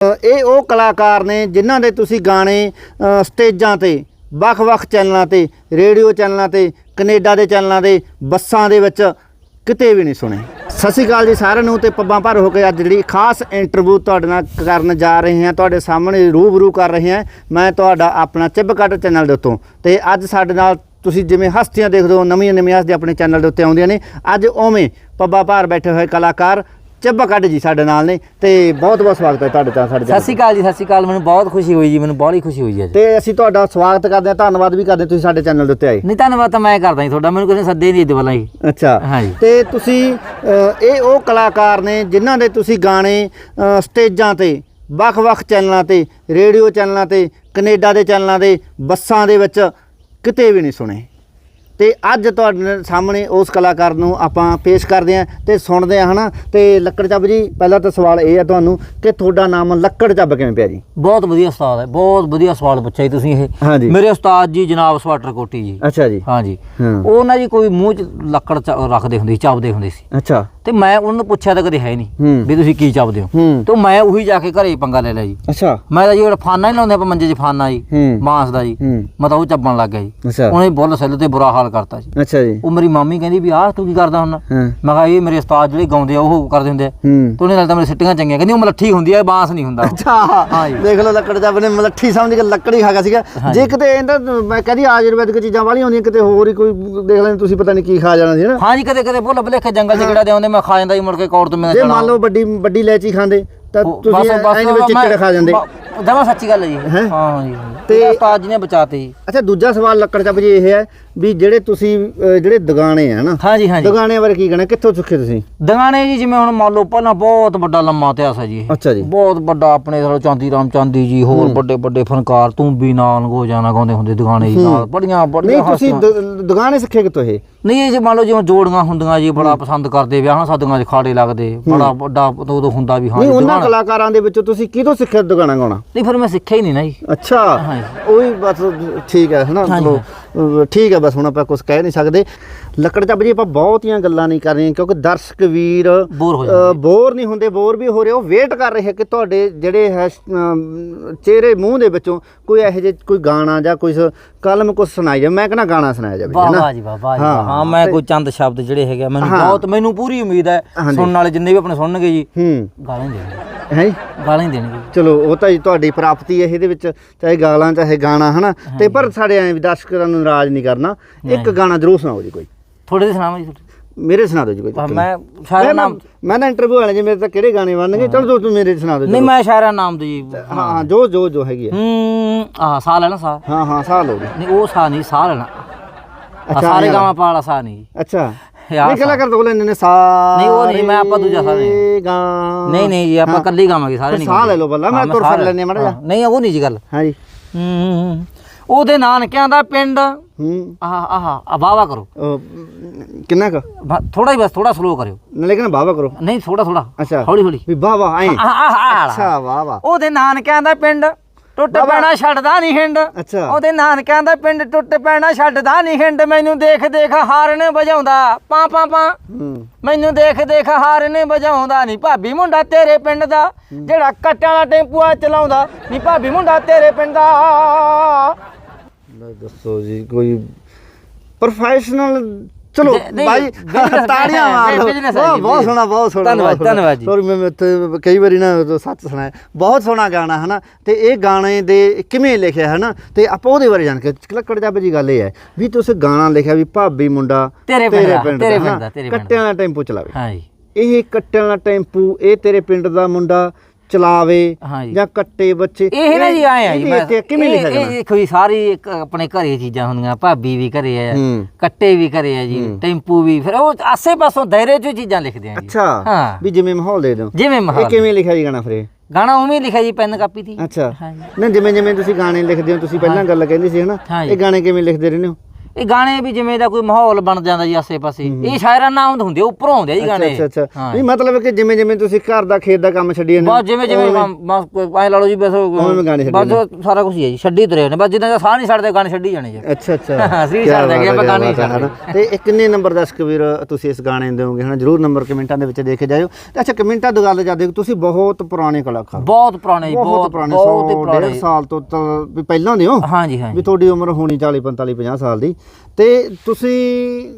ਇਹ ਉਹ ਕਲਾਕਾਰ ਨੇ ਜਿਨ੍ਹਾਂ ਦੇ ਤੁਸੀਂ ਗਾਣੇ ਸਟੇਜਾਂ ਤੇ, ਵੱਖ-ਵੱਖ ਚੈਨਲਾਂ ਤੇ, ਰੇਡੀਓ ਚੈਨਲਾਂ ਤੇ, ਕੈਨੇਡਾ ਦੇ ਚੈਨਲਾਂ ਦੇ, ਬੱਸਾਂ ਦੇ ਵਿੱਚ ਕਿਤੇ ਵੀ ਨਹੀਂ ਸੁਣੇ। ਸਤਿ ਸ਼੍ਰੀ ਅਕਾਲ ਜੀ ਸਾਰਿਆਂ ਨੂੰ ਤੇ ਪੱਬਾਂ ਭਰ ਹੋ ਕੇ ਅੱਜ ਜਿਹੜੀ ਖਾਸ ਇੰਟਰਵਿਊ ਤੁਹਾਡੇ ਨਾਲ ਕਰਨ ਜਾ ਰਹੇ ਹਾਂ, ਤੁਹਾਡੇ ਸਾਹਮਣੇ ਰੂਬਰੂ ਕਰ ਰਹੇ ਹਾਂ, ਮੈਂ ਤੁਹਾਡਾ ਆਪਣਾ ਚਿੱਬਕੱਟ ਚੈਨਲ ਦੇ ਉੱਤੋਂ। ਤੇ ਅੱਜ ਸਾਡੇ ਨਾਲ ਤੁਸੀਂ ਜਿਵੇਂ ਹਸਤੀਆਂ ਦੇਖਦੇ ਹੋ ਨਵੀਆਂ ਨਵੀਆਂ ਹਸਤੀਆਂ ਆਪਣੇ ਚੈਨਲ ਦੇ ਉੱਤੇ ਆਉਂਦੀਆਂ ਨੇ, ਅੱਜ ਉਵੇਂ ਪੱਬਾਂ ਭਾਰ ਬੈਠੇ ਹੋਏ ਕਲਾਕਾਰ ਚੱਬਾ ਕੱਢ ਜੀ ਸਾਡੇ ਨਾਲ ਨੇ ਤੇ ਬਹੁਤ ਬਹੁਤ ਸਵਾਗਤ ਹੈ ਤੁਹਾਡੇ ਤਾਂ ਸਾਡੇ ਸਤਿ ਸ਼੍ਰੀ ਅਕਾਲ ਜੀ ਸਤਿ ਸ਼੍ਰੀ ਅਕਾਲ। ਮੈਨੂੰ ਬਹੁਤ ਖੁਸ਼ੀ ਹੋਈ ਜੀ ਮੈਨੂੰ ਬਹੁਤ ਖੁਸ਼ੀ ਹੋਈ ਹੈ ਜੀ। ਤੇ ਅਸੀਂ ਤੁਹਾਡਾ ਸਵਾਗਤ ਕਰਦੇ ਹਾਂ ਧੰਨਵਾਦ ਵੀ ਕਰਦੇ ਹਾਂ ਤੁਸੀਂ ਸਾਡੇ ਚੈਨਲ ਦੇ ਉੱਤੇ ਆਏ। ਨਹੀਂ ਧੰਨਵਾਦ ਤਾਂ ਮੈਂ ਕਰਦਾ ਜੀ ਤੁਹਾਡਾ ਮੈਨੂੰ ਕਿਸੇ ਨੇ ਸੱਦੇ ਨਹੀਂ ਇਹਦੇ ਵੱਲੋਂ ਜੀ ਅੱਛਾ ਹਾਂਜੀ। ਤੇ ਤੁਸੀਂ ਅ, ਇਹ ਉਹ ਕਲਾਕਾਰ ਨੇ ਜਿਨ੍ਹਾਂ ਦੇ ਤੁਸੀਂ ਗਾਣੇ ਅ, ਸਟੇਜਾਂ ਤੇ ਵੱਖ-ਵੱਖ ਚੈਨਲਾਂ ਤੇ ਰੇਡੀਓ ਚੈਨਲਾਂ ਤੇ ਕੈਨੇਡਾ ਦੇ ਚੈਨਲਾਂ ਦੇ ਬੱਸਾਂ ਦੇ ਵਿੱਚ ਕਿਤੇ ਵੀ ਨਹੀਂ ਸੁਣੇ। ਤੇ ਅੱਜ ਤੁਹਾਡੇ ਸਾਹਮਣੇ ਉਸ ਕਲਾਕਾਰ ਨੂੰ ਆਪਾਂ ਪੇਸ਼ ਕਰਦੇ ਹਾਂ ਤੇ ਸੁਣਦੇ ਹਾਂ ਹਨਾ? ਤੇ ਲੱਕੜ ਚੱਬ ਜੀ ਪਹਿਲਾ ਤਾਂ ਸਵਾਲ ਇਹ ਹੈ ਤੁਹਾਨੂੰ ਕਿ ਤੁਹਾਡਾ ਨਾਮ ਲੱਕੜ ਚੱਬ ਕਿਵੇਂ ਪਿਆ ਜੀ? ਬਹੁਤ ਵਧੀਆ ਉਸਤਾਦ ਹੈ ਬਹੁਤ ਵਧੀਆ ਸਵਾਲ ਪੁੱਛਿਆ ਜੀ ਤੁਸੀਂ ਇਹ। ਮੇਰੇ ਉਸਤਾਦ ਜੀ ਜਨਾਬ ਸਵਾਟਰ ਕੋਟੀ ਜੀ। ਅੱਛਾ ਜੀ। ਹਾਂ। ਜੀ। ਉਹ ਨਾ ਜੀ ਕੋਈ ਮੂੰਹ 'ਚ ਲੱਕੜ ਚ ਰੱਖਦੇ ਹੁੰਦੇ ਸੀ ਚਾਪਦੇ ਹੁੰਦੇ ਸੀ। ਅੱਛਾ। ਤੇ ਮੈਂ ਉਹਨਾਂ ਨੂੰ ਪੁੱਛਿਆ ਤਾਂ ਕਦੇ ਹੈ ਨਹੀਂ ਹੂੰ। ਵੀ ਤੁਸੀਂ ਕੀ ਚਾਪਦੇ ਹੋ? ਹੂੰ। ਤੇ ਮੈਂ ਉਹੀ ਜਾ ਕੇ ਘਰੇ ਪੰਗਾ ਲੈ ਲਿਆ ਜੀ। ਅੱਛਾ। ਮੈਂ ਤਾਂ ਜੀ ਉਹ ਫਾਨਾ ਹੀ ਲਾਉਂਦੇ ਆਪਾਂ ਮੰਜੇ 'ਚ ਫਾਨਾ ਜੀ ਹੂੰ। ਮਾਂਸ ਦਾ ਜੀ ਹੂੰ। ਮੈਂ ਤਾਂ ਉਹ ਚੱਬਣ ਲੱਗ ਗਿਆ ਜੀ। ਉਹਨੇ ਬੁੱਲ ਸੈੱਲ ਤੇ ਬੁਰਾ ਹਾਲ ਕਰਤਾ ਜੀ। ਅੱਛਾ ਜੀ। ਉਹ ਮੇਰੀ ਮਾਮੀ ਕਹਿੰਦੀ ਵੀ ਆਹ ਤੂੰ ਕੀ ਕਰਦਾ ਹੁਣ ਹਾਂ। ਮੈਂ ਕਿਹਾ ਇਹ ਮੇਰੇ ਉਸਤਾਦ ਜਿਹੜੇ ਗਾਉਂਦੇ ਆ ਉਹ ਕਰਦੇ ਹੁੰਦੇ ਆ। ਹੂੰ। ਤੇ ਉਹਨੇ ਨਾਲ ਤਾਂ ਮੇਰੇ ਸਿੱਟੀਆਂ ਚੰਗੀਆਂ ਕਹਿੰਦੀ ਉਹ ਮਲੱਠੀ ਹੁੰਦੀ ਆ ਬਾਂਸ ਨਹੀਂ ਹੁੰਦਾ ਅੱਛਾ। ਹਾਂ ਜੀ। ਦੇਖ ਲਓ ਲੱਕੜ ਚੱਬ ਨੇ ਮਲੱਠੀ ਸਮਝ ਕੇ ਲੱਕੜੀ ਖਾ ਗਿਆ ਸੀਗਾ। ਜੇ ਕਿਤੇ ਇਹਦਾ ਮੈਂ ਕਹਿੰਦੀ ਆਯੁਰਵੈਦਿਕ ਚੀਜ਼ਾਂ ਵਾਲੀਆਂ ਹੁੰਦੀਆਂ ਕਿਤੇ ਹੋਰ ਹੀ ਕੋਈ ਦੇਖ ਲੈਂਦੇ ਤੁਸੀਂ ਪਤਾ ਨਹੀਂ ਕੀ ਖਾ ਜਾਣਾ ਸੀ ਨਾ ਹਾਂ ਜੀ ਕਦੇ ਕਦੇ ਭੁੱਲ ਭੁਲੇਖੇ ਜੰਗਲ 'ਚ ਕਿਹੜਾ ਦੇ ਆਉਂਦੇ ਮੈਂ ਖਾ ਜਾਂਦਾ ਜੀ ਮੁੜ ਕੇ ਕੌੜ ਤੋਂ ਮੈਂ ਜੇ ਮੰਨ ਲਓ ਵੱਡੀ ਵੱਡੀ ਇਲਾਇਚੀ ਖਾਂਦੇ ਤਾਂ ਤੁਸੀਂ ਐਂ ਵਿੱਚ ਚਿੱਚੜ ਖਾ ਜਾਂਦੇ। ਜਮਾ ਸੱਚੀ ਗੱਲ ਹੈ ਜੀ। ਹੈਂ? ਜੀ। ਤੇ- ਉਸਤਾਦ ਜੀ ਨੇ ਬਚਾਤੇ ਜੀ ਅੱਛਾ ਦੂਜਾ ਸਵਾਲ ਲੱਕੜ ਚੱਬ ਜੀ ਇਹ ਹੈ ਵੀ ਜਿਹੜੇ ਤੁਸੀਂ ਅਹ, ਜਿਹੜੇ ਦੁਗਾਣੇ ਆ ਨਾ ਹਾਂ ਜੀ ਹਾਂ ਜੀ ਦੁਗਾਣੇ ਬਾਰੇ ਕੀ ਕਹਿਣਾ? ਕਿੱਥੋਂ ਸਿੱਖੇ ਤੁਸੀਂ? ਦਗਾਣੇ ਜੀ ਜਿਵੇਂ ਹੁਣ ਮੰਨ ਲਓ ਪਹਿਲਾਂ ਬਹੁਤ ਵੱਡਾ ਲੰਮਾ ਇਤਿਹਾਸ ਹੈ ਜੀ ਇਹ। ਅੱਛਾ ਜੀ। ਬਹੁਤ ਵੱਡਾ ਆਪਣੇ ਥੋੜਾ ਚਾਂਦੀ ਰਾਮ ਚਾਂਦੀ ਜੀ ਹੋਰ ਵੱਡੇ ਵੱਡੇ ਫਨਕਾਰ ਤੂੰ ਵੀ ਨਾਲ ਗੋ ਜਾਣਾ ਗਾਉਂਦੇ ਹੁੰਦੇ ਦਗਾਣੇ ਜੀ ਨਾਲ। ਬੜੀਆਂ ਨਹੀਂ ਬੜੀਆਂ ਤੁਸੀਂ ਹਸਤੀਆਂ ਦੁਗਾਣੇ ਸਿੱਖੇ ਕਿੱਥੋਂ ਇਹ? ਨਹੀਂ ਇਹ ਜੇ ਮੰਨ ਲਓ ਜਿਵੇਂ ਜੋੜੀਆਂ ਹੁੰਦੀਆਂ ਜੀ ਬੜਾ ਪਸੰਦ ਕਰਦੇ ਵਿਆਹਾਂ ਸਾਦੀਆਂ 'ਚ ਖਾੜੇ ਲੱਗਦੇ ਬੜਾ ਵੱਡਾ ਉਦੋਂ ਹੁੰਦਾ ਵੀ ਹਾਂ ਨਹੀਂ ਜੀ ਉਹਨਾਂ ਦੁਗਾਣਾ। ਕਲਾਕਾਰਾਂ ਦੇ ਵਿੱਚੋਂ ਤੁਸੀਂ ਕਿਹਦੋਂ ਸਿੱਖਿਆ ਦੁਗਾਣਾ ਗਾਉਣਾ? ਨਹੀਂ ਫਿਰ ਮੈਂ ਸਿੱਖਿਆ ਹੀ ਨਹੀਂ ਨਾ ਜੀ। ਅੱਛਾ ਹਾਂਜੀ। ਉਹੀ ਬਸ ਠੀਕ ਹੈ ਹਨਾ? ਹਾਂਜੀ। ਚਲੋ। ਠੀਕ ਹੈ ਬਸ ਹੁਣ ਆਪਾਂ ਕੁਝ ਕਹਿ ਨਹੀਂ ਸਕਦੇ। ਲੱਕੜ ਚੱਬ ਜੀ ਆਪਾਂ ਬਹੁਤੀਆਂ ਗੱਲਾਂ ਨਹੀਂ ਕਰ ਰਹੇ ਕਿਉਂਕਿ ਦਰਸ਼ਕ ਵੀਰ ਬੋਰ ਹੋ ਅਹ, ਜਾਂਦੇ ਬੋਰ ਨਹੀਂ ਹੁੰਦੇ ਬੋਰ ਵੀ ਹੋ ਰਹੇ ਉਹ ਵੇਟ ਕਰ ਰਹੇ ਕਿ ਤੁਹਾਡੇ ਜਿਹੜੇ ਹੈ ਚਿਹਰੇ ਮੂੰਹ ਦੇ ਵਿੱਚੋਂ ਕੋਈ ਇਹੋ ਜਿਹੇ ਕੋਈ ਗਾਣਾ ਜਾਂ ਕੋਈ ਕਲਮ ਕੁਝ ਸੁਣਾਈ ਜਾਵੇ। ਮੈਂ ਕਹਿੰਦਾ ਗਾਣਾ ਸੁਣਾਇਆ ਜਾਵੇ ਵਾਹ? ਵਾਹ ਜੀ ਵਾਹ ਵਾਹ ਜੀ ਹਾਂ, ਮੈਂ ਕੋਈ ਚੰਦ ਸ਼ਬਦ ਜਿਹੜੇ ਹੈਗੇ ਮੈਨੂੰ। ਬਹੁਤ ਮੈਨੂੰ ਪੂਰੀ ਉਮੀਦ ਹੈ। ਸੁਣਨ ਵਾਲੇ ਜਿੰਨੇ ਵੀ ਆਪਣੇ ਸੁਣਨਗੇ ਜੀ ਹੂੰ। ਗਾਲਾਂ ਹੀ ਦੇਣਗੇ। ਹੈ ਗਾਲਾਂ ਹੀ ਦੇਣਗੇ। ਚਲੋ ਉਹ ਤਾਂ ਜੀ ਤੁਹਾਡੀ ਪ੍ਰਾਪਤੀ ਹੈ ਇਹਦੇ ਵਿੱਚ ਚਾਹੇ ਗਾਲਾਂ ਚਾਹੇ ਗਾਣਾ ਹਨਾ ਤੇ ਪਰ ਸਾਡੇ ਐ ਦਰਸ਼ਕਾਂ ਨੂੰ ਨਾਰਾਜ਼ ਨਹੀਂ ਕਰਨਾ। ਇੱਕ ਗਾਣਾ ਜ਼ਰੂਰ ਸੁਣਾਓ ਜੀ ਕੋਈ। ਥੋੜੇ ਦੇ ਸੁਣਾਵਾਂ ਜੀ ਤੁਹਾਡੇ? ਮੇਰੇ ਸੁਣਾ ਦਿਓ ਜੀ ਕੋਈ ਆਹ, ਮੈਂ ਮੈਂ ਸ਼ਾਇਰਾ ਨਾ ਨਾਮ ਮੈਂ ਨਾ ਇੰਟਰਵਿਊ ਵਾਲੇ ਜੀ ਮੇਰੇ ਤਾਂ ਕਿਹੜੇ ਗਾਣੇ ਬਣਨਗੇ? ਚਲੋ ਜੋ ਤੂੰ ਮੇਰੇ ਸੁਣਾ ਦਿਓ ਨਹੀਂ ਮੈਂ ਸ਼ਾਇਰਾ ਨਾਮ ਦੇ ਜੀ ਹਾਂ ਹਾਂ ਜੋ ਜੋ ਜੋ ਹੈਗੀ ਹੈ ਹੂੰ ਆ ਸਾਹ ਲੈਣਾ ਸਾਹ ਹਾਂ ਹਾਂ ਸਾਹ ਲਓ ਜੀ ਨਹੀਂ ਉਹ ਸਾਹ ਨਹੀਂ ਸਾਹ ਲੈਣਾ ਆਹ ਅੱਛਾ, ਸਾਰੇ। ਗਾਵਾਂ ਪਾਲਾ ਸਾਹ ਨਹੀਂ। ਜੀ। ਅੱਛਾ। ਯਾਰ ਨਹੀਂ ਕਿਹੜਾ ਕਰ ਦੋ ਲੈਣੇ ਨੇ ਸਾ ਨਹੀਂ, ਉਹ ਨਹੀਂ, ਮੈਂ ਆਪਾਂ ਦੂਜਾ ਸਾਹ ਨਹੀਂ। ਗਾ ਨਹੀਂ ਨਹੀਂ ਜੀ ਆਪਾਂ ਕੱਲੀ ਗਾਵਾਂਗੇ ਸਾਰੇ ਫਿਰ ਨਹੀਂ ਸਾਹ। ਲੈ ਲਓ ਪਹਿਲਾਂ, ਮੈਂ ਹਾਂ, ਤੁਰ ਸਾਹ ਫਿਰ ਲੈਂਦੇ ਹਾਂ ਮਾੜਾ ਜਿਹਾ। ਹਾਂ, ਨਹੀਂ ਉਹ ਨਹੀਂ ਜੀ ਗੱਲ। ਹਾਂ ਜੀ। ਹੂੰ। ਉਹਦੇ ਨਾਨਕਿਆਂ ਦਾ ਪਿੰਡ। ਹੂੰ। ਆਹ ਆਹ ਆ ਵਾਵਾ ਕਰੋ। ਕਿੰਨਾ ਕੁ? ਥੋੜਾ ਹੀ ਬਸ ਥੋੜਾ ਸਲੋ ਕਰਿਓ। ਕਹਿੰਦਾ ਬਾਬਾ ਕਰੋ। ਨਹੀਂ ਥੋੜਾ ਥੋੜਾ ਅੱਛਾ। ਹੌਲੀ ਹੌਲੀ। ਵੀ ਵਾਹ ਵਾਹ ਐਂ। ਆਹ ਆਹ ਆਹ ਅੱਛਾ ਵਾਹ ਵਾਹ ਉਹਦੇ ਨਾਨਕਿਆਂ ਦਾ ਪਿੰਡ ਟੁੱਟ ਬਾਬਾ। ਪੈਣਾ ਛੱਡਦਾ ਨਹੀਂ ਹਿੰਡ। ਅੱਛਾ। ਉਹਦੇ ਨਾਨਕਿਆਂ ਦਾ ਪਿੰਡ ਟੁੱਟ ਪੈਣਾ ਛੱਡਦਾ ਨਹੀਂ ਹਿੰਡ। ਮੈਨੂੰ ਦੇਖ ਦੇਖ ਹਾਰਨ ਵਜਾਉਂਦਾ। ਪਾ ਪਾ ਪਾ। ਹੂੰ। ਮੈਨੂੰ ਦੇਖ ਦੇਖ ਹਾਰਨ ਵਜਾਉਂਦਾ। ਨਹੀਂ ਭਾਬੀ ਮੁੰਡਾ ਤੇਰੇ ਪਿੰਡ ਦਾ ਜਿਹੜਾ ਕੱਟਾਂ ਵਾਲਾ ਟੈਂਪੂਆ ਚਲਾਉਂਦਾ। ਨਹੀਂ ਭਾਬੀ ਮੁੰਡਾ ਤੇਰੇ ਪਿੰਡ ਦਾ। ਦੱਸੋ ਜੀ ਕੋਈ ਪ੍ਰੋਫੈਸ਼ਨਲ ਚਲੋ ਭਾਈ ਤਾੜੀਆਂ ਮਾਰ ਲਓ। ਜੀ, ਬਹੁਤ ਸੋਹਣਾ ਬਹੁਤ ਸੋਹਣਾ ਧੰਨਵਾਦ, ਬਹੁਤ। ਧੰਨਵਾਦ ਜੀ। ਸੌਰੀ ਮੈਂ ਇੱਥੇ ਕਈ ਵਾਰੀ ਨਾ ਸੱਚ ਸੁਣਾਇਆ। ਬਹੁਤ ਸੋਹਣਾ ਗਾਣਾ ਹੈ ਨਾ ਤੇ ਇਹ ਗਾਣੇ ਦੇ ਕਿਵੇਂ ਲਿਖਿਆ ਹੈ ਨਾ ਤੇ ਆਪਾਂ ਉਹਦੇ ਬਾਰੇ ਜਾਣ ਕੇ ਲੱਕੜ ਜਾਬ ਜੀ ਗੱਲ ਇਹ ਹੈ ਵੀ ਤੁਸੀਂ ਗਾਣਾ ਲਿਖਿਆ ਵੀ ਭਾਬੀ ਮੁੰਡਾ ਤੇਰੇ ਪਿੰਡ ਦਾ, ਤੇਰੇ ਪਿੰਡ ਦਾ, ਤੇਰੇ ਪਿੰਡ ਕੱਟਿਆਂ ਵਾਲਾ ਟੈਂਪੂ ਚਲਾਵੇ। ਹਾਂ ਜੀ। ਇਹ ਕੱਟਿਆਂ ਵਾਲਾ ਟੈਂਪੂ ਇਹ ਤੇਰੇ ਪਿੰਡ ਦਾ ਮੁੰਡਾ ਚਲਾਵੇ ਜੀ। ਕੱਟੇ ਬੱਚੇ। ਇਹ ਨਾ ਜੀ ਆਏ ਆ ਜੀ ਇਹਦੇ ਮੈਂ ਉੱਤੇ ਕਿਵੇਂ ਲਿਖਿਆ ਇਹ- ਜਾਣਾ ਇਹ ਕੋਈ ਸਾਰੀ ਇੱਕ ਆਪਣੇ ਘਰੇ ਚੀਜ਼ਾਂ ਹੁੰਦੀਆਂ ਭਾਬੀ ਵੀ ਘਰੇ ਆ ਹੂੰ। ਕੱਟੇ ਵੀ ਘਰੇ ਆ ਜੀ ਟੈਂਪੂ ਵੀ ਫਿਰ ਉਹ ਆਸੇ ਪਾਸੋਂ ਦਾਇਰੇ 'ਚ ਚੀਜ਼ਾਂ ਲਿਖਦੇ ਆ ਜੀ। ਅੱਛਾ ਹਾਂ। ਵੀ ਜਿਵੇਂ ਮਾਹੌਲ ਦੇ ਦਿਓ। ਜਿਵੇਂ ਇਹ ਮਹਾਲ। ਕਿਵੇਂ ਲਿਖਿਆ ਜੀ ਗਾਣਾ ਫਿਰ ਇਹ? ਗਾਣਾ ਉਵੇਂ ਹੀ ਲਿਖਿਆ ਜੀ ਪੈਨ ਕਾਪੀ ਦੀ। ਅੱਛਾ। ਹਾਂਜੀ। ਨਾ ਜਿਵੇਂ ਜਿਵੇਂ ਤੁਸੀਂ ਗਾਣੇ ਲਿਖਦੇ ਹੋ ਤੁਸੀਂ ਪਹਿਲਾਂ ਗੱਲ ਕਹਿੰਦੇ ਸੀ ਹਨਾ। ਇਹ ਗਾਣੇ ਕਿਵੇਂ ਲਿਖਦੇ ਰਹਿੰਦੇ ਹੋ? ਇਹ ਗਾਣੇ ਵੀ ਜਿਵੇਂ ਦਾ ਕੋਈ ਮਾਹੌਲ ਬਣ ਜਾਂਦਾ ਜੀ ਆਸੇ-ਪਾਸੇ। ਇਹ ਸ਼ਾਇਰਾਨਾ ਆਉਂਦ ਹੁੰਦੇ ਉੱਪਰੋਂ ਆਉਂਦੇ ਆ ਜੀ ਗਾਣੇ। ਅੱਛਾ ਅੱਛਾ। ਹਾਂ। ਨਹੀਂ ਮਤਲਬ ਕਿ ਜਿਵੇਂ ਜਿਵੇਂ ਤੁਸੀਂ ਘਰ ਦਾ ਖੇਤ ਦਾ ਕੰਮ ਛੱਡੀ ਜਾਂਦੇ ਬਸ ਜਿਵੇਂ ਜਿਵੇਂ ਬਸ ਕੋਈ ਐ ਲਾ ਲਓ ਜੀ ਬਸ ਉਵੇਂ ਗਾਣੇ ਛੱਡੀ ਬਸ ਸਾਰਾ ਕੁਝ ਹੀ ਹੈ ਜੀ ਛੱਡੀ ਤੁਰੇ ਨੇ। ਬਸ ਜਿੱਦਾਂ ਦਾ ਸਾਹ ਨਹੀਂ ਛੱਡਦੇ ਗਾਣੇ ਛੱਡੀ ਜਾਣੇ ਜੀ। ਅੱਛਾ ਅੱਛਾ। ਅਸੀਂ ਕਿਆ ਛੱਡ ਹੈ, ਆਪਾਂ ਕਿਆ ਗਾਣੇ ਬਾਤ ਹੈ, ਛੱਡ ਹਨਾ। ਤੇ ਇਹ ਕਿੰਨੇ ਨੰਬਰ ਦਾ ਸਕਵੀਰ ਤੁਸੀਂ ਇਸ ਗਾਣੇ ਨੂੰ ਦਿਓਗੇ? ਹਨਾ ਜਰੂਰ ਨੰਬਰ ਕਮੈਂਟਾਂ ਦੇ ਵਿੱਚ ਦੇ ਕੇ ਜਾਇਓ। ਤੇ ਅੱਛਾ ਕਮੈਂਟਾਂ ਦੀ ਗੱਲ ਜਾਂਦੇ ਤੁਸੀਂ ਬਹੁਤ ਪੁਰਾਣੇ ਕਲਾਕਾਰ ਬਹੁਤ ਪੁਰਾਣੇ ਜੀ ਬਹੁਤ ਬਹੁਤ ਪੁਰਾਣੇ ਬਹੁਤ ਹੀ 100 ਪੁਰਾਣੇ। ਡੇਢ ਸਾਲ ਤੋਂ ਤਾਂ ਵੀ ਪਹਿਲਾਂ ਦੇ ਹੋ। ਹਾਂਜੀ ਹਾਂ ਵੀ ਤੁਹਾਡੀ ਉਮਰ ਹੋਣੀ 40 45 50 ਸਾਲ ਦੀ। ਤੇ ਤੁਸੀਂ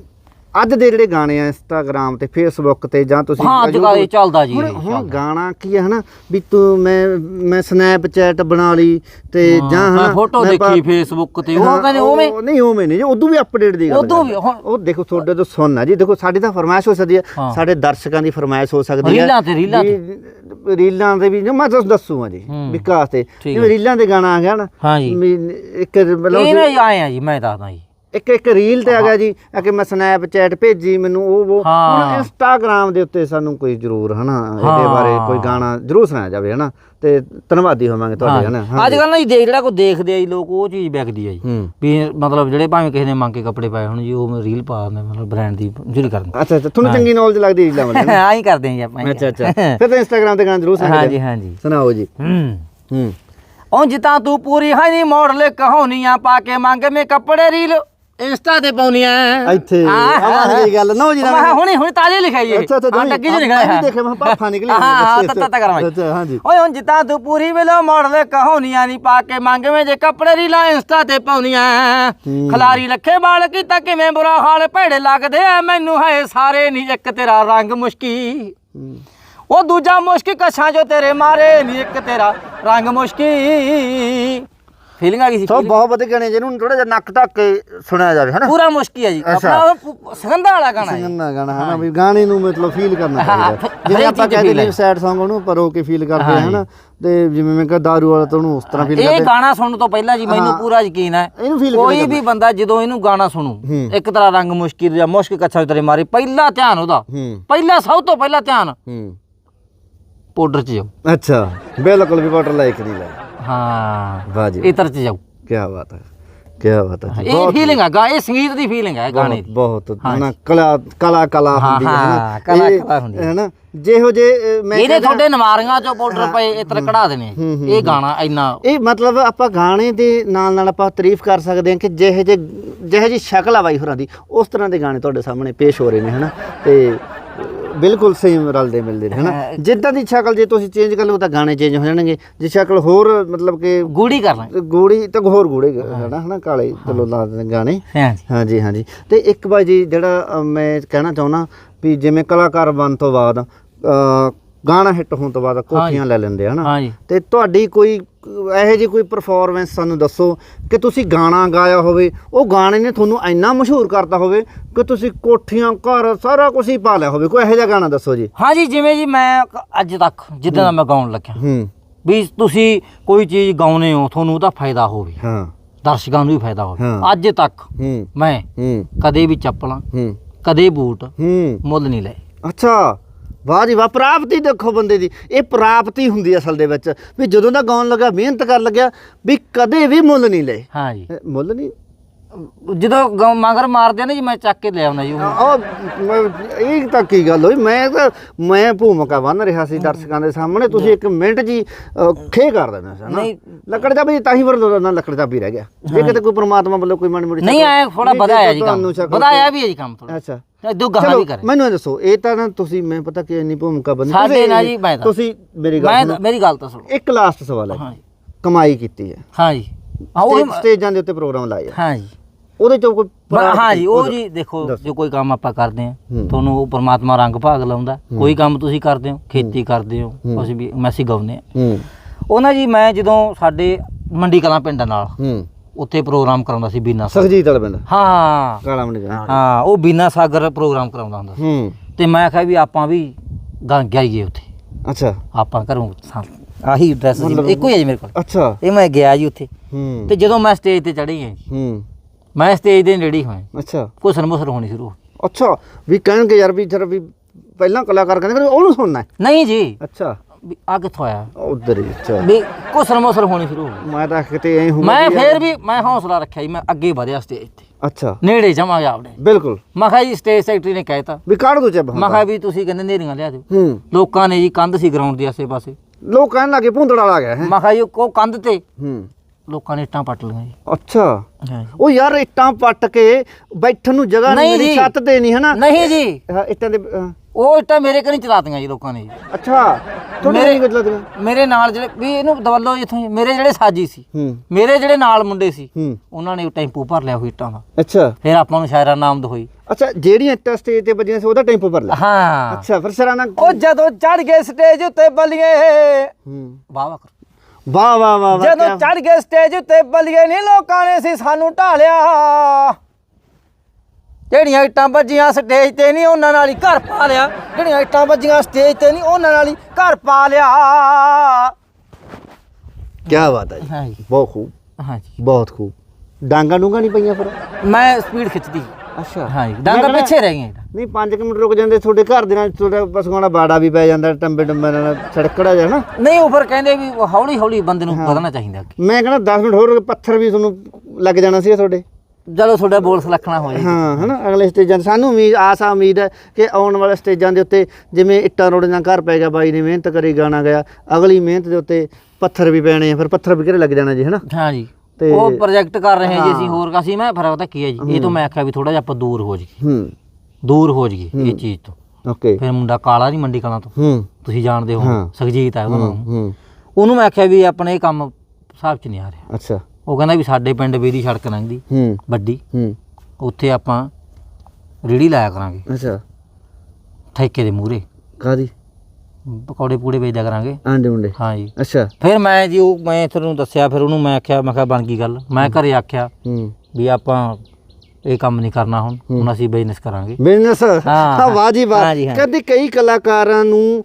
ਅੱਜ ਦੇ ਜਿਹੜੇ ਗਾਣੇ ਆ ਇੰਸਟਾਗ੍ਰam ਤੇ ਫੇਸਬੁੱਕ ਤੇ ਜਾਂ ਤੁਸੀਂ ਹਾਂ ਅੱਜ ਕੱਲ੍ਹ ਇਹ ਚੱਲਦਾ ਜੀ ਹੁਣ ਗਾਣਾ ਕੀ ਹੈ ਹਨਾ? ਵੀ ਤੂੰ ਮੈਂ ਮੈਂ ਸਨੈਪਚੈਟ ਬਣਾ ਲਈ ਤੇ ਜਾਂ ਹਨਾ ਫੋਟੋ ਮੈਂ ਦੇਖੀ ਫੇਸਬੁੱਕ ਤੇ ਉਹ ਕਹਿੰਦੇ ਉਵੇਂ ਨਹੀਂ ਉਵੇਂ ਨਹੀਂ ਜੀ ਉਦੋਂ ਵੀ ਅਪਡੇਟ ਦੀ ਗੱਲ ਉਦੋਂ ਵੀ ਉਹ ਦੇਖੋ ਤੁਹਾਡੇ ਤੋਂ ਸੁਣ ਆ ਜੀ ਦੇਖੋ ਸਾਡੀ ਤਾਂ ਫਰਮਾਇਸ਼ ਹੋ ਸਕਦੀ ਹੈ। ਸਾਡੇ ਦਰਸ਼ਕਾਂ ਦੀ ਫਰਮਾਇਸ਼ ਹੋ ਸਕਦੀ ਹੈ। ਰੀਲਾਂ ਤੇ, ਰੀਲਾਂ ਵੀ ਰੀਲਾਂ ਦੇ ਵੀ ਮੈਂ ਤੁਹਾਨੂੰ ਦੱਸੂਗਾ ਜੀ। ਵਿਕਾਸ ਤੇ। ਜਿਵੇਂ ਰੀਲਾਂ ਦੇ ਗਾਣਾ ਆ ਗਿਆ ਨਾ ਹਾਂ ਜੀ। ਵੀ ਇੱਕ ਮਤਲਬ ਇਹ ਨਾ ਜੀ ਆਏ ਆ ਜੀ ਮੈਂ ਦੱਸਦਾ ਜੀ। ਇੱਕ ਇੱਕ ਰੀਲ ਤੇ ਆ ਗਿਆ ਜੀ ਆ ਕਿ ਮੈਂ ਸਨੈਪਚੈਟ ਭੇਜੀ ਮੈਨੂੰ ਉਹ ਉਹ। ਹਾਂ। ਹੁਣ ਇੰਸਟਾਗ੍ਰam ਦੇ ਉੱਤੇ ਸਾਨੂੰ ਕੋਈ ਜ਼ਰੂਰ ਹਨਾ ਇਹਦੇ ਹਾਂ। ਬਾਰੇ ਕੋਈ ਗਾਣਾ ਜ਼ਰੂਰ ਸੁਣਾਇਆ ਜਾਵੇ ਹਨਾ ਤੇ ਧੰਨਵਾਦੀ ਹੋਵਾਂਗੇ ਤੁਹਾਡੇ ਹਨਾ ਅੱਜ ਕੱਲ੍ਹ ਨਾ ਜੀ ਦੇਖ ਜਿਹੜਾ ਕੋਈ ਦੇਖਦੇ ਆ ਜੀ ਲੋਕ ਉਹ ਚੀਜ਼ ਵਿਕਦੀ ਆ ਜੀ। ਹੂੰ। ਵੀ ਮਤਲਬ ਜਿਹੜੇ ਭਾਵੇਂ ਕਿਸੇ ਨੇ ਮੰਗ ਕੇ ਕੱਪੜੇ ਪਾਏ ਹੁਣ ਜੀ ਉਹ ਰੀਲ ਪਾ ਦਿੰਦੇ ਮਤਲਬ ਬ੍ਰਾਂਡ ਦੀ ਜਿਹੜੀ ਕਰਦੇ ਅੱਛਾ ਅੱਛਾ ਤੁਹਾਨੂੰ ਚੰਗੀ ਨੌਲੇਜ ਲੱਗਦੀ ਰੀਲਾਂ ਵਾਲੀ? ਆਹ ਹੀ ਕਰਦੇ ਆ ਜੀ ਆਪਾਂ ਜੀ। ਅੱਛਾ ਅੱਛਾ। ਫਿਰ ਤਾਂ ਇੰਸਟਾਗ੍ਰam ਤੇ ਗਾਣਾ ਜ਼ਰੂਰ ਸੁਣਾ ਹਾਂਜੀ ਹਾਂਜੀ। ਸੁਣਾਓ ਜੀ। ਹੂੰ। ਹੂੰ। ਉਂਝ ਤਾਂ ਤੂੰ ਪੂਰੀ ਹੈ ਨਹੀਂ ਮਾਡਲ ਕਹਾਉਣੀਆਂ ਪਾ ਕੇ ਮੰਗ ਮੇ ਕੱਪੜੇ ਰੀਲ ਇੰਸਟਾ ਤੇ ਪਾਉਣੀਆਂ ਇੱਥੇ। ਹਾਂ, ਆਵਾਜ਼ ਦੀ ਗੱਲ। ਨੋ ਜੀ ਮੈਂ ਕਿਹਾ ਹੁਣੀ ਹੁਣੀ ਜੀ ਇਹ। ਅੱਛਾ ਅੱਛਾ ਹਾਂ, ਟੱਕੀ ਚ ਵੀ ਹੈ। ਦੇਖਿਆ ਮੈਂ ਪਾਫਾ ਨਿਕਲੀ ਹਾਂ ਹਾਂ ਤੱਤਾ ਤੱਤਾ ਕਰਾਂ ਅੱਛਾ ਹਾਂਜੀ। ਓਏ ਉਂਝ ਤਾਂ ਤੂੰ ਪੂਰੀ ਵੇਲੋ ਮਾਡਲ ਕਹਾਉਣੀਆਂ ਨਹੀਂ ਪਾ ਕੇ ਮੰਗ ਮੇ ਜੇ ਕੱਪੜੇ ਰੀਲਾਂ ਇੰਸਟਾ ਤੇ ਪਾਉਣੀਆਂ। ਖਲਾਰੀ ਲੱਖੇ ਬਾਲ ਕੀਤਾ ਕਿਵੇਂ ਬੁਰਾ ਹਾਲ ਭੇੜੇ ਲੱਗਦੇ ਆ। ਮੈਨੂੰ ਹੈ ਸਾਰੇ ਨਹੀਂ ਇੱਕ ਤੇਰਾ ਰੰਗ ਮੁਸ਼ਕੀ। ਉਹ ਦੂਜਾ ਮੁਸ਼ਕ ਕਛਾਂ ਜੋ ਤੇਰੇ ਮਾਰੇ ਨਹੀਂ ਇੱਕ ਤੇਰਾ ਰੰਗ ਮੁਸ਼ਕੀ। ਫੀਲਿੰਗ ਆ ਗਈ ਸੀ ਸੋ ਬਹੁਤ ਵਧੀਆ ਗਾਣੇ ਜਿਹਨੂੰ ਥੋੜਾ ਜਿਹਾ ਨੱਕ ਢੱਕ ਕੇ ਸੁਣਿਆ ਜਾਵੇ ਹਨਾ? ਪੂਰਾ ਮੁਸ਼ਕੀ ਹੈ ਜੀ। ਅੱਛਾ। ਆਪਣਾ ਉਹ ਵਾਲਾ ਗਾਣਾ ਹੈ। ਸੰਗੰਨਾ ਗਾਣਾ ਹਨਾ ਵੀ ਗਾਣੇ ਨੂੰ ਮਤਲਬ ਫੀਲ ਕਰਨਾ ਹਾਂ, ਚਾਹੀਦਾ। ਹਰੇਕ ਜਿਵੇਂ ਆਪਾਂ ਚੀਜ਼ ਕਹਿੰਦੇ feel ਨੇ ਹੈ। ਸੈਡ Song ਉਹਨੂੰ ਪਰੋ ਕੇ ਫੀਲ ਕਰਦੇ ਆ ਹਨਾ? ਤੇ ਜਿਵੇਂ ਮੈਂ ਕਿਹਾ ਦਾਰੂ ਵਾਲਾ ਤਾਂ ਉਹਨੂੰ ਉਸ ਤਰ੍ਹਾਂ ਫੀਲ ਇਹ ਕਰਦੇ। ਗਾਣਾ ਸੁਣਨ ਤੋਂ ਪਹਿਲਾਂ ਜੀ ਮੈਨੂੰ ਹਾਂ। ਪੂਰਾ ਯਕੀਨ ਹੈ। ਇਹਨੂੰ ਫੀਲ ਕੋਈ ਵੀ ਬੰਦਾ ਜਦੋਂ ਇਹਨੂੰ ਗਾਣਾ ਸੁਣੂ ਹੂੰ। ਇੱਕ ਤਰ੍ਹਾਂ ਰੰਗ ਮੁਸ਼ਕੀ ਜਾਂ ਮੁਸ਼ਕ ਕੱਛਾ ਤੇਰੇ ਮਾਰੇ ਪਹਿਲਾ ਧਿਆਨ ਉਹਦਾ। ਹੂੰ। ਪਹਿਲਾ ਸਭ ਤੋਂ ਪਹਿਲਾ ਧਿਆਨ। ਹੂੰ। ਪਾਊਡਰ 'ਚ ਜਾਓ। ਅੱਛਾ ਬਿਲਕੁਲ ਵੀ ਵਾਟਰ ਲਾਈਕ ਨਹੀਂ ਲਾਇਆ ਹਾਂ। ਵਾਹ ਜੀ ਇਤਰ 'ਚ ਜਾਓ ਕੀ ਬਾਤ ਹੈ ਕੀ ਬਾਤ ਹੈ ਇਹ ਫੀਲਿੰਗ ਹੈ ਗਾ ਇਹ ਸੰਗੀਤ ਦੀ ਫੀਲਿੰਗ ਹੈ ਗਾਣੇ ਦੀ। ਬਹੁਤ ਹਨਾ ਕਲਾ ਕਲਾ ਕਲਾ ਹੁੰਦੀ ਹੈ ਹਨਾ ਕਲਾ- ਇਹ, ਕਲਾ ਹੁੰਦੀ ਹੈ। ਹਨਾ ਜਿਹੋ ਜੇ ਮੈਂ ਇਹਨੇ ਕਹਿੰਦਾ- ਤੁਹਾਡੇ ਨਮਾਰੀਆਂ 'ਚੋਂ ਪਾਊਡਰ ਪਏ ਇਤਰ ਕਢਾ ਦੇਣੇ ਇਹ ਗਾਣਾ ਇੰਨਾ ਇਹ ਮਤਲਬ ਆਪਾਂ ਗਾਣੇ ਦੇ ਨਾਲ ਨਾਲ ਆਪਾਂ ਤਾਰੀਫ ਕਰ ਸਕਦੇ ਹਾਂ ਕਿ ਜਿਹੇ ਜੇ ਜਿਹੇ ਜੀ ਸ਼ਕਲ ਆ ਬਾਈ ਹੋਰਾਂ ਦੀ ਉਸ ਤਰ੍ਹਾਂ ਦੇ ਗਾਣੇ ਤੁਹਾਡੇ ਸਾਹਮਣੇ ਪੇਸ਼ ਹੋ ਰਹੇ ਨੇ ਹਨਾ ਤੇ ਬਿਲਕੁਲ ਸੇਮ ਰਲਦੇ ਮਿਲਦੇ ਨੇ ਹਨਾ? ਜਿੱਦਾਂ ਦੀ ਸ਼ਕਲ ਜੇ ਤੁਸੀਂ ਚੇਂਜ ਕਰ ਲਓ ਤਾਂ ਗਾਣੇ ਚੇਂਜ ਹੋ ਜਾਣਗੇ। ਜੇ ਸ਼ਕਲ ਹੋਰ ਮਤਲਬ ਕਿ ਗੂੜੀ ਕਰ ਲਾਂਗੇ ਗੂੜੀ ਤਾਂ ਹੋਰ ਗੂੜੇ ਹਨਾ ਹਨਾ? ਕਾਲੇ ਚਲੋ ਲਾ ਦਿੰਦੇ ਗਾਣੇ। ਹਾਂਜੀ ਹਾਂਜੀ। ਤੇ ਇੱਕ ਵਾਰ ਜੀ ਜਿਹੜਾ ਅ, ਮੈਂ ਕਹਿਣਾ ਚਾਹੁੰਦਾ ਵੀ ਜਿਵੇਂ ਕਲਾਕਾਰ ਬਣ ਤੋਂ ਬਾਅਦ ਅ, ਗਾਣਾ ਹਿੱਟ ਹੋਣ ਤੋਂ ਬਾਅਦ ਕੋਠੀਆਂ ਲੈ ਲੈਂਦੇ ਆ ਹਨਾ? ਤੇ ਤੁਹਾਡੀ ਕੋਈ ਇਹੋ ਜਿਹੀ ਕੋਈ ਪਰਫਾਰਮੈਂਸ ਸਾਨੂੰ ਦੱਸੋ ਕਿ ਤੁਸੀਂ ਗਾਣਾ ਗਾਇਆ ਹੋਵੇ ਉਹ ਗਾਣੇ ਨੇ ਤੁਹਾਨੂੰ ਇੰਨਾ ਮਸ਼ਹੂਰ ਕਰਤਾ ਹੋਵੇ ਕਿ ਤੁਸੀਂ ਕੋਠੀਆਂ ਘਰ ਸਾਰਾ ਕੁਝ ਹੀ ਪਾ ਲਿਆ ਹੋਵੇ। ਕੋਈ ਇਹੋ ਜਿਹਾ ਗਾਣਾ ਦੱਸੋ ਜੀ। ਹਾਂ ਜੀ ਜਿਵੇਂ ਜੀ ਮੈਂ ਅੱਜ ਤੱਕ ਜਿੱਦਾਂ ਦਾ ਮੈਂ ਗਾਉਣ ਲੱਗਿਆ। ਹੂੰ। ਵੀ ਤੁਸੀਂ ਕੋਈ ਚੀਜ਼ ਗਾਉਨੇ ਹੋ ਤੁਹਾਨੂੰ ਉਹਦਾ ਫਾਇਦਾ ਹੋਵੇ। ਹਾਂ। ਦਰਸ਼ਕਾਂ ਨੂੰ ਵੀ ਫਾਇਦਾ ਹੋਵੇ। ਅੱਜ ਤੱਕ ਹੂੰ। ਮੈਂ ਹੂੰ। ਕਦੇ ਵੀ ਚੱਪਲਾਂ ਹੂੰ। ਕਦੇ ਬੂਟ ਹੂੰ। ਮੁੱਲ ਨਹੀਂ ਲਏ। ਅੱਛਾ। ਵਾਹ ਜੀ ਵਾਹ ਪ੍ਰਾਪਤੀ ਦੇਖੋ ਬੰਦੇ ਦੀ। ਇਹ ਪ੍ਰਾਪਤੀ ਹੁੰਦੀ ਹੈ ਅਸਲ ਦੇ ਵਿੱਚ ਵੀ ਜਦੋਂ ਦਾ ਗਾਉਣ ਲੱਗਾ ਮਿਹਨਤ ਕਰਨ ਲੱਗਿਆ ਵੀ ਕਦੇ ਵੀ ਮੁੱਲ ਨਹੀਂ ਲਏ। ਹਾਂ ਜੀ। ਇਹ ਮੁੱਲ ਨਹੀਂ? ਜਦੋਂ ਗ- ਮਗਰ ਮਾਰਦੇ ਆ ਨਾ ਜੀ ਮੈਂ ਚੱਕ ਕੇ ਲੈ ਆਉਣਾ ਜੀ। ਉਹ ਉਹ ਮੈਂ- ਇਹ ਤਾਂ ਕੀ ਗੱਲ ਹੋਈ? ਮੈਂ ਤਾਂ ਮੈਂ ਭੂਮਿਕਾ ਬਣ ਰਿਹਾ ਸੀ ਦਰਸ਼ਕਾਂ ਦੇ ਸਾਹਮਣੇ। ਤੁਸੀਂ ਇੱਕ ਮਿੰਟ ਜੀ ਖੇ ਕਰ ਦੇਣਾ ਸੀ ਨਹੀਂ। ਲੱਕੜ ਚਾਬੀ ਤਾਂ ਹੀ ਵਰਦੋ ਨਾ ਲੱਕੜ ਚਾਬੀ ਰਹਿ ਗਿਆ। ਜੇ ਕਿਤੇ ਕੋਈ ਪ੍ਰਮਾਤਮਾ ਵੱਲੋਂ ਕੋਈ ਮਾੜੀ ਮੋਟੀ ਨਹੀਂ ਆਇਆ ਥੋੜਾ ਵਧਾਇਆ ਜੇ ਕੰਮ। ਵਧਾਇਆ ਵੀ ਹੈ ਜੀ ਕੰਮ ਥੋੜਾ ਅੱਛਾ। ਇਦੋਂ ਗਾਹਾਂ ਚਲੋ ਵੀ ਕਰੇ। ਮੈਨੂੰ ਇਹ ਦੱਸੋ ਇਹ ਤਾਂ ਨਾ ਤੁਸੀਂ ਮੈਂ ਪਤਾ ਕਿ ਇੰਨੀ ਭੂਮਿਕਾ ਬਣੀ ਸਾਡੇ ਨਾਲ ਜੀ ਮੈਂ ਤਾਂ- ਤੁਸੀਂ ਮੇਰੀ ਗੱਲ ਮੈਂ। ਮੇਰੀ ਗੱਲ ਤਾਂ ਸੁਣੋ। ਇੱਕ ਲਾਸਟ ਸਵਾਲ ਹੈ ਕਮਾਈ ਕੀਤੀ ਹੈ। ਹਾਂ ਜੀ। ਉਹ ਸਟੇਜ- ਦੇ ਉੱਤੇ ਪ੍ਰੋਗਰਾਮ ਲਾਏ ਆ। ਹਾਂ ਜੀ। ਉਹਦੇ ਚੋਂ ਕੋਈ ਹਾਂ ਜੀ ਉਹ ਜੀ ਦੇਖੋ। ਜੋ ਕੋਈ ਕੰਮ ਆਪਾਂ ਕਰਦੇ ਹੂੰ। ਤੁਹਾਨੂੰ ਉਹ ਪਰਮਾਤਮਾ ਰੰਗ ਭਾਗ ਲਾਉਂਦਾ। ਕੋਈ ਕੰਮ ਤੁਸੀਂ ਕਰਦੇ ਹੋ ਖੇਤੀ ਕਰਦੇ ਹੋ ਅਸੀਂ ਵੀ ਮੈਸੀ ਗਾਉਂਦੇ ਆ ਹੂੰ। ਉਹਨਾਂ ਜੀ ਮੈਂ ਜਦੋਂ ਸਾਡੇ ਮੰਡੀ ਕਲਾਂ ਪਿੰਡ ਨਾਲ ਹੂੰ। ਉੱਥੇ ਪ੍ਰੋਗਰਾਮ ਕਰਾਉਂਦਾ ਸੀ ਬੀਨਾ ਸਾਗਰ। ਸਖਜੀਤ ਵਾਲਾ ਪਿੰਡ? ਹਾਂ। ਕਾਲਾ ਮੰਡੀ ਦਾ। ਹਾਂ ਉਹ ਬੀਨਾ ਸਾਗਰ ਪ੍ਰੋਗਰਾਮ ਕਰਾਉਂਦਾ ਹੁੰਦਾ ਸੀ। ਹੂੰ। ਤੇ ਮੈਂ ਕਿਹਾ ਵੀ ਆਪਾਂ ਵੀ ਗਾ ਗਾਈਏ ਉੱਥੇ। ਅੱਛਾ। ਆਪਾਂ ਘਰੋਂ ਸਾ- ਆਹੀ ਡਰੈਸ ਮਤਲਬ- ਇੱਕੋ ਹੀ ਹੈ ਜੀ ਮੇਰੇ ਕੋਲ। ਅੱਛਾ। ਇਹ ਮੈਂ ਗਿਆ ਜੀ ਉੱਥੇ। ਹੂੰ। ਤੇ ਜਦੋਂ ਮੈਂ ਸਟੇਜ ਤੇ ਚੜੀ ਹਾਂ ਹੂੰ। ਮੈਂ ਸਟੇਜ ਦੇ ਨੇੜੇ ਹੀ ਹੋਇਆ ਅੱਛਾ। ਕੁਸਰ ਮੁਸਰ ਹੋਣੀ ਸ਼ੁਰੂ ਹੋ ਗਈ। ਅੱਛਾ। ਵੀ ਕਹਿਣਗੇ ਯਾਰ ਵੀ ਜਰ ਵੀ ਪਹਿਲਾਂ ਕਲਾਕਾਰ ਕਹਿੰਦੇ ਉਹਨੂੰ ਸੁਣਨਾ ਹੈ। ਨਹੀਂ ਜੀ। ਅੱਛਾ। ਵੀ ਆ ਕਿੱਥੋਂ ਆਇਆ? ਉਧਰ ਹੀ ਅੱਛਾ। ਵੀ ਕੁਸਰ ਮੁਸਰ ਹੋਣੀ ਸ਼ੁਰੂ ਹੋ ਗਈ। ਮੈਂ ਤਾਂ ਕਿਤੇ ਐ ਹੂੰ ਮੈਂ ਫੇਰ ਵੀ ਮੈਂ ਹੌਸਲਾ ਰੱਖਿਆ ਜੀ ਮੈਂ ਅੱਗੇ ਵਧਿਆ ਸਟੇਜ ਤੇ। ਅੱਛਾ। ਨੇੜੇ ਜਾਵਾਂਗੇ ਆਪਣੇ ਬਿਲਕੁਲ। ਮੈਂ ਕਿਹਾ ਜੀ ਸਟੇਜ ਸੈਕਟਰੀ ਨੇ ਕਹਿਤਾ। ਵੀ ਕੱਢ ਦੋ ਚੱਬ ਮੈਂ ਕਿਹਾ ਵੀ ਤੁਸੀਂ ਕਹਿੰਦੇ ਨੇਰੀਆਂ ਲਿਆ ਦਿਓ। ਹੂੰ। ਲੋਕਾਂ ਨੇ ਜੀ ਕੰਧ ਸੀ ਗਰਾਊਂਡ ਦੇ ਆਸੇ ਪਾਸੇ ਲੋਕ ਕਹਿਣ ਲੱਗੇ ਭੁੰਦੜ ਆ ਗਿਆ ਹੈ। ਮੈਂ ਕਿਹਾ ਜੀ ਉਹ ਕੰਧ ਤੇ। ਹੂੰ। ਲੋਕਾਂ ਨੇ ਇੱਟਾਂ ਪੱਟ ਲਈਆਂ ਜੀ। ਅੱਛਾ। ਹਾਂ ਉਹ ਯਾਰ ਇੱਟਾਂ ਪੱਟ ਕੇ ਬੈਠਣ ਨੂੰ ਜਗ੍ਹਾ ਨਹੀਂ ਨਹੀਂ ਜੀ। ਛੱਤ ਤੇ ਨਹੀਂ ਹਨਾ? ਨਹੀਂ ਜੀ। ਹਾਂ, ਇੱਟਾਂ ਦੇ ਹਾਂ। ਉਹ ਇੱਟਾਂ ਮੇਰੇ ਘਰ ਚਲਾਤੀਆਂ ਜੀ ਲੋਕਾਂ ਨੇ। ਜੀ ਅੱਛਾ। ਤੁਹਾਡੇ ਨਹੀਂ ਦਿਆ ਮੇਰੇ ਨਾਲ ਜਿਹੜੇ ਵੀ ਇਹਨੂੰ ਦਵਲੋ ਜਿੱਥੋਂ ਮੇਰੇ ਜਿਹੜੇ ਸਾਜੀ ਸੀ ਹੂੰ। ਮੇਰੇ ਜਿਹੜੇ ਨਾਲ ਮੁੰਡੇ ਸੀ ਹੂੰ। ਉਹਨਾਂ ਨੇ ਟੈਂਪੂ ਭਰ ਲਿਆ ਹੋਈ ਇੱਟਾਂ ਦਾ। ਅੱਛਾ। ਫਿਰ ਆਪਾਂ ਨੂੰ ਸ਼ਾਇਰਾ ਨਾਮਦ ਹੋਈ। ਅੱਛਾ ਜਿਹੜੀਆਂ ਇੱਟਾਂ ਸਟੇਜ ਤੇ ਵੱਜੀਆਂ ਸੀ ਉਹਦਾ ਟੈਂਪੋ ਭਰ ਲਿਆ? ਹਾਂ। ਅੱਛਾ ਫਿਰ ਸਰਾਣਾ ਉਹ ਜਦੋਂ ਚੜ ਗਏ ਸਟੇਜ ਉੱਤੇ ਬਲੀਏ। ਹੂੰ। ਵਾਹ ਵਾਹ ਕਰੋ। ਵਾਹ ਵਾਹ ਵਾਹ ਵਾਹ ਜਦੋਂ ਚੜ ਗਏ ਸਟੇਜ ਉੱਤੇ ਬਲੀਏ ਨਹੀਂ ਲੋਕਾਂ ਨੇ ਸੀ ਸਾਨੂੰ ਢਾਲਿਆ। ਜਿਹੜੀਆਂ ਇੱਟਾਂ ਵੱਜੀਆਂ ਸਟੇਜ ਤੇ ਨਹੀਂ ਉਹਨਾਂ ਨਾਲ ਹੀ ਘਰ ਪਾ ਲਿਆ। ਜਿਹੜੀਆਂ ਇੱਟਾਂ ਵੱਜੀਆਂ ਸਟੇਜ ਤੇ ਨਹੀਂ ਉਹਨਾਂ ਨਾਲ ਹੀ ਘਰ ਪਾ ਲਿਆ। ਕਿਆ ਬਾਤ ਹੈ ਜੀ। ਹਾਂ ਜੀ ਬਹੁਤ ਖੂਬ। ਹਾਂ ਜੀ ਬਹੁਤ ਖੂਬ। ਡਾਂਗਾ ਡੂੰਗਾ ਨਹੀਂ ਪਈਆਂ ਫਿਰ? ਮੈਂ ਸਪੀਡ ਖਿੱਚਦੀ। ਅੱਛਾ। ਹਾਂ ਜੀ ਡਾਂਗਾ ਮੈਂ ਪਿੱਛੇ ਰਹਿ ਗਈਆਂ ਨਹੀਂ 5 ਮਿੰਟ ਰੁਕ ਜਾਂਦੇ ਤੁਹਾਡੇ ਘਰ ਦੇ ਨਾਲ ਤੁਹਾਡਾ ਪਸ਼ੂਆਂ ਦਾ ਬਾੜਾ ਵੀ ਪੈ ਜਾਂਦਾ ਟੰਬੇ ਟੰਬੇ ਨਾਲ ਸੜਕੜਾ ਜਾ ਨਾ। ਨਹੀਂ ਉਹ ਫਿਰ ਕਹਿੰਦੇ ਵੀ ਹੌਲੀ ਹੌਲੀ ਬੰਦੇ ਨੂੰ ਵਧਣਾ ਚਾਹੀਦਾ ਅੱਗੇ। ਮੈਂ ਕਹਿੰਦਾ 10 ਮਿੰਟ ਹੋਰ ਰੁਕ, ਪੱਥਰ ਵੀ ਤੁਹਾਨੂੰ ਲੱਗ ਜਾਣਾ ਸੀ ਤੁਹਾਡੇ। ਜਦੋਂ ਤੁਹਾਡਾ ਬੋਲ ਸਲੱਖਣਾ ਹੋ ਜਾਏ ਹਾਂ ਹਨਾ ਅਗਲੇ ਸਟੇਜਾਂ ਤੇ। ਸਾਨੂੰ ਉਮੀਦ ਆਸ ਆ ਉਮੀਦ ਹੈ ਕਿ ਆਉਣ ਵਾਲੇ ਸਟੇਜਾਂ ਦੇ ਉੱਤੇ ਜਿਵੇਂ ਇੱਟਾਂ ਰੋੜੀਆਂ ਘਰ ਪੈ ਗਿਆ ਬਾਈ ਨੇ ਮਿਹਨਤ ਕਰੀ ਗਾਣਾ ਗਿਆ ਅਗਲੀ ਮਿਹਨਤ ਦੇ ਉੱਤੇ ਪੱਥਰ ਵੀ ਪੈਣੇ ਆ ਫਿਰ ਪੱਥਰ ਵੀ ਕਿਹੜੇ ਲੱਗ ਜਾਣਾ ਜੀ ਹਨਾ? ਹਾਂ ਜੀ। ਤੇ- ਉਹ ਪ੍ਰੋਜੈਕਟ ਕਰ ਰਹੇ ਹਾਂ ਜੀ ਅਸੀਂ ਹੋਰ ਕਾਸੀ ਮੈਂ ਫਿਰ ਪਤਾ ਕੀ ਹੈ ਜੀ? ਇਹ ਤੋਂ ਮੈਂ ਆਖਿਆ ਵੀ ਥੋੜਾ ਜਿਹਾ ਆਪਾਂ ਦੂਰ ਹੋ ਜਾਈਏ। ਹੂੰ। ਦੂਰ ਹੋ ਜਾਈਏ ਇਹ ਚੀਜ਼ ਤੋਂ। ਓਕੇ। ਫਿਰ ਮੁੰਡਾ ਕਾਲਾ ਨਹੀਂ ਮੰਡੀ ਕਲਾਂ ਤੋਂ। ਹੂੰ। ਤੁਸੀਂ ਜਾਣਦੇ ਹੋ। ਸੁਖਜੀਤ ਹੈ ਉਹਦਾ ਹੂੰ ਉਹਨੂੰ ਮੈਂ ਆਖਿਆ ਵੀ ਆਪਣੇ ਇਹ ਕੰਮ ਹਿਸਾਬ ਚ ਨਹੀਂ ਆ ਰਿਹਾ। ਅੱਛਾ। ਉਹ ਕਹਿੰਦਾ ਵੀ ਸਾਡੇ ਪਿੰਡ ਬੇਦੀ ਸੜਕ ਲੰਘਦੀ ਹੂੰ। ਵੱਡੀ। ਹੂੰ। ਉੱਥੇ ਆਪਾਂ ਰੇੜੀ ਲਾਇਆ ਕਰਾਂਗੇ। ਅੱਛਾ। ਠੇਕੇ ਦੇ ਮੂਹਰੇ। ਕਾਦੀ ਪਕੌੜੇ ਪੂੜੇ ਵੇਚਦਿਆ ਕਰਾਂਗੇ। ਆਂਡੇ ਮੁੰਡੇ ਹਾਂ ਜੀ। ਅੱਛਾ। ਫਿਰ ਮੈਂ ਜੀ ਉਹ ਮੈਂ ਤੁਹਾਨੂੰ ਦੱਸਿਆ ਫਿਰ ਉਹਨੂੰ ਮੈਂ ਆਖਿਆ ਮੈਂ ਕਿਹਾ ਬਣ ਗਈ ਗੱਲ। ਮੈਂ ਘਰੇ ਆਖਿਆ ਹੂੰ। ਵੀ ਆਪਾਂ ਇਹ ਕੰਮ ਨਹੀਂ ਕਰਨਾ ਹੁਣ ਹੁਣ ਅਸੀਂ ਬਿਜ਼ਨਸ ਕਰਾਂਗੇ। ਬਿਜ਼ਨਸ ਹਾਂ, ਵਾਹ ਜੀ ਵਾਹ। ਕਦੇ ਕਈ ਕਲਾਕਾਰਾਂ ਨੂੰ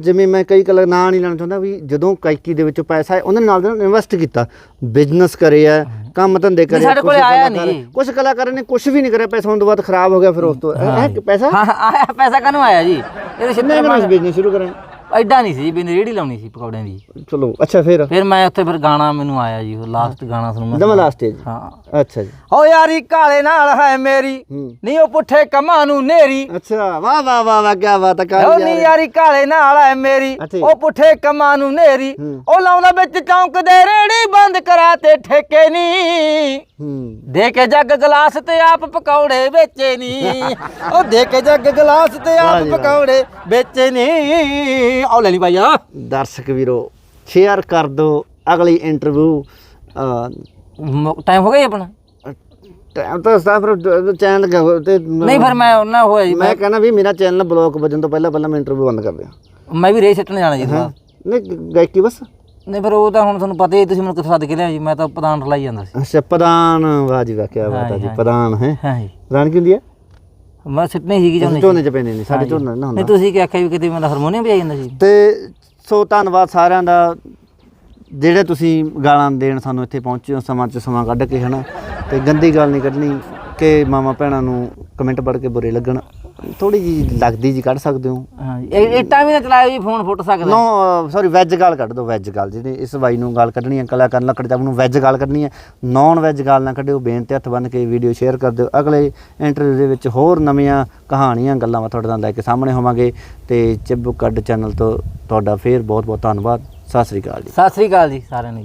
ਜਿਵੇਂ ਮੈਂ ਕਈ ਕਲਾ ਨਾਂ ਨਹੀਂ ਲੈਣਾ ਚਾਹੁੰਦਾ ਵੀ ਜਦੋਂ ਗਾਇਕੀ ਦੇ ਵਿੱਚੋਂ ਪੈਸਾ ਹੈ ਉਹਨਾਂ ਨਾਲ ਇਨਵੈਸਟ ਕੀਤਾ। ਬਿਜ਼ਨਸ ਕਰਿਆ ਕੰਮ ਧੰਦੇ ਕਰੇ ਸਾਡੇ ਕੋਲੇ ਆਇਆ ਨਹੀਂ। ਕੁਝ ਕਲਾਕਾਰਾਂ ਨੇ ਕੁਝ ਵੀ ਨਹੀਂ ਕਰਿਆ ਪੈਸਾ ਹੋਣ ਤੋਂ ਬਾਅਦ ਖਰਾਬ ਹੋ ਗਿਆ ਫਿਰ ਉਸ ਤੋਂ। ਇਹ- ਇਹ ਪੈਸਾ? ਹਾਂ ਆਇਆ ਪੈਸਾ ਕਾਹਨੂੰ ਆਇਆ ਜੀ? ਕਿੰਨੇ ਛਿੱਤਰ ਕਿੰਨੇ ਬਿਜ਼ਨਸ ਸ਼ੁਰੂ ਕਰਾਂ ਐਡਾ ਨਹੀਂ ਸੀ ਵੀ ਰੇੜੀ ਲਾਉਣੀ ਸੀ ਪਕੌੜਿਆਂ ਦੀ। ਚਲੋ ਅੱਛਾ ਫਿਰ? ਫਿਰ ਮੈਂ ਉੱਥੇ ਫਿਰ ਗਾਣਾ ਮੈਨੂੰ ਆਇਆ ਜੀ ਉਹ ਲਾਸਟ ਗਾਣਾ ਸੁਣੂ ਮੈਂ ਦਮ ਲਾਸਟ ਸਟੇਜ ਹਾਂ। ਅੱਛਾ ਜੀ। ਓ ਯਾਰੀ ਕਾਲੇ ਨਾਲ ਹੈ ਮੇਰੀ ਹੂੰ। ਨਹੀਂ ਉਹ ਪੁੱਠੇ ਕੰਮਾਂ ਨੂੰ ਨੇਰੀ। ਅੱਛਾ ਵਾਹ ਵਾਹ ਵਾਹ ਵਾਹ ਕੀ ਬਾਤ ਹੈ ਓ ਕਾਲੀ ਨੀ ਯਾਰੀ ਕਾਲੇ ਨਾਲ ਹੈ ਮੇਰੀ ਜੀ। ਉਹ ਪੁੱਠੇ ਕੰਮਾਂ ਨੂੰ ਨੇਰੀ। ਹੂੰ। ਉਹ ਲਾਉਂਦਾ ਵਿੱਚ ਚੌਂਕ ਦੇ ਰੇੜੀ ਬੰਦ ਕਰਾ ਤੇ ਠੇਕੇ ਨਹੀਂ ਹੂੰ। ਦੇ ਕੇ ਜੱਗ ਗਲਾਸ ਤੇ ਆਪ ਪਕੌੜੇ ਵੇਚੇ ਨਹੀਂ ਉਹ ਦੇ ਕੇ ਜੱਗ ਗਲਾਸ ਤੇ ਵਾਹ ਆਪ ਜੀ ਵਾਹ। ਪਕੌੜੇ ਵੇਚੇ ਨਹੀਂ ਆਓ ਲੈ ਲਈ ਭਾਈ ਆ। ਦਰਸ਼ਕ ਵੀਰੋ ਸ਼ੇਅਰ ਕਰ ਦਿਓ ਅਗਲੀ ਇੰਟਰਵਿਊ ਟਾਈਮ ਹੋ ਗਿਆ ਜੀ ਆਪਣਾ? ਟਾਈਮ ਤਾਂ ਸਟਾਫ ਚੈਨਲ ਤੇ ਨਹੀਂ ਫਿਰ ਮੈਂ ਉਹਨਾਂ ਹੋਇਆ ਜੀ ਮੈਂ ਕਹਿੰਦਾ ਵੀ ਮੇਰਾ ਚੈਨਲ ਬਲੌਕ ਵੱਜਣ ਤੋਂ ਪਹਿਲਾਂ ਪਹਿਲਾਂ ਮੈਂ ਇੰਟਰਵਿਊ ਬੰਦ ਕਰ ਦਿਆਂ। ਮੈਂ ਵੀ ਰੇ ਸਿੱਟਣ ਜਾਣਾ ਜੀ। ਨਹੀਂ ਗਾਇਕੀ ਬਸ। ਨਹੀਂ ਫਿਰ ਉਹ ਤਾਂ ਹੁਣ ਤੁਹਾਨੂੰ ਪਤਾ ਹੀ ਹੈ, ਤੁਸੀਂ ਮੈਨੂੰ ਕਿੱਥੋਂ ਸੱਦ ਕੇ ਲਿਆ ਜੀ? ਮੈਂ ਤਾਂ ਪ੍ਰਧਾਨ ਰਲਾਈ ਜਾਂਦਾ ਸੀ। ਅੱਛਾ ਪ੍ਰਧਾਨ ਵਾਹ ਜੀ ਵਾਹ ਕੀ ਬਾਤ ਹੈ ਜੀ। ਪ੍ਰਧਾਨ ਹੈ ਹਾਂ? ਜੀ ਪ੍ਰਧਾਨ ਕੀ ਹੁੰਦੀ ਹੈ ਮੈਂ ਸਿੱਟਣੀ ਸੀਗੀ ਅਸੀਂ ਚਾਹੁੰਦੇ ਝੋਨੇ ਚ ਪੈਣੇ ਨਹੀਂ ਸਾਡੇ ਝੋਨਾ ਨਾ ਨਹੀਂ ਹੁੰਦਾ ਤੁਸੀਂ ਕੀ ਆਖਿਆ ਵੀ ਕਿਤੇ ਮੇਰਾ ਹਾਰਮੋਨੀਅਮ ਵੀ ਆ ਜਾਂਦਾ ਸੀ? ਤੇ ਸੋ ਧੰਨਵਾਦ ਸਾਰਿਆਂ ਦਾ ਜਿਹੜੇ ਤੁਸੀਂ ਗਾਲਾਂ ਦੇਣ ਸਾਨੂੰ ਇੱਥੇ ਪਹੁੰਚੇ ਹੋ ਸਮਾਂ ਚ ਸਮਾਂ ਕੱਢ ਕੇ ਹਨਾ? ਤੇ ਗੰਦੀ ਗੱਲ ਨਹੀਂ ਕੱਢਣੀ ਕਿ ਮਾਮਾ ਭੈਣਾਂ ਨੂੰ ਕਮੈਂਟ ਪੜ੍ਹ ਕੇ ਬੁਰੇ ਲੱਗਣ। ਥੋੜੀ ਜੀ ਲੱਗਦੀ ਜੀ ਕੱਢ ਸਕਦੇ ਹੋ। ਹਾਂ ਇੱਟਾਂ ਵੀ ਨਾ ਚਲਾਇਓ ਜੀ ਫੋਨ ਫੁੱਟ ਸਕਦਾ। ਨੋ ਸੌਰੀ ਵੈਜ ਗਾਲ ਕੱਢ ਦਿਓ ਵੈਜ ਗਾਲ। ਜਿਹੜੇ ਇਸ ਬਾਈ ਨੂੰ ਗਾਲ ਕੱਢਣੀ ਹੈ ਕਲਾਕਾਰ ਲੱਕੜ ਚਾਪ ਨੂੰ ਵੈਜ ਗਾਲ ਕੱਢਣੀ ਹੈ। ਨੌਨ ਵੈਜ ਗਾਲ ਨਾ ਕੱਢਿਓ ਬੇਨਤੀ ਹੱਥ ਬੰਨ ਕੇ ਵੀਡੀਓ ਸ਼ੇਅਰ ਕਰ ਦਿਓ। ਅਗਲੇ ਇੰਟਰਵਿਊ ਦੇ ਵਿੱਚ ਹੋਰ ਨਵੀਆਂ ਕਹਾਣੀਆਂ ਗੱਲਾਂ ਮੈਂ ਤੁਹਾਡੇ ਨਾਲ ਲੈ ਕੇ ਸਾਹਮਣੇ ਹੋਵਾਂਗੇ। ਤੇ ਚਿੱਬੂ ਕੱਢ ਚੈਨਲ ਤੋਂ ਤੁਹਾਡਾ ਫੇਰ ਬਹੁਤ ਬਹੁਤ ਧੰਨਵਾਦ। ਸਤਿ ਸ੍ਰੀ ਅਕਾਲ ਜੀ। ਸਤਿ ਸ੍ਰੀ ਅਕਾਲ ਜੀ ਸਾਰਿਆਂ ਨੂੰ ਜੀ।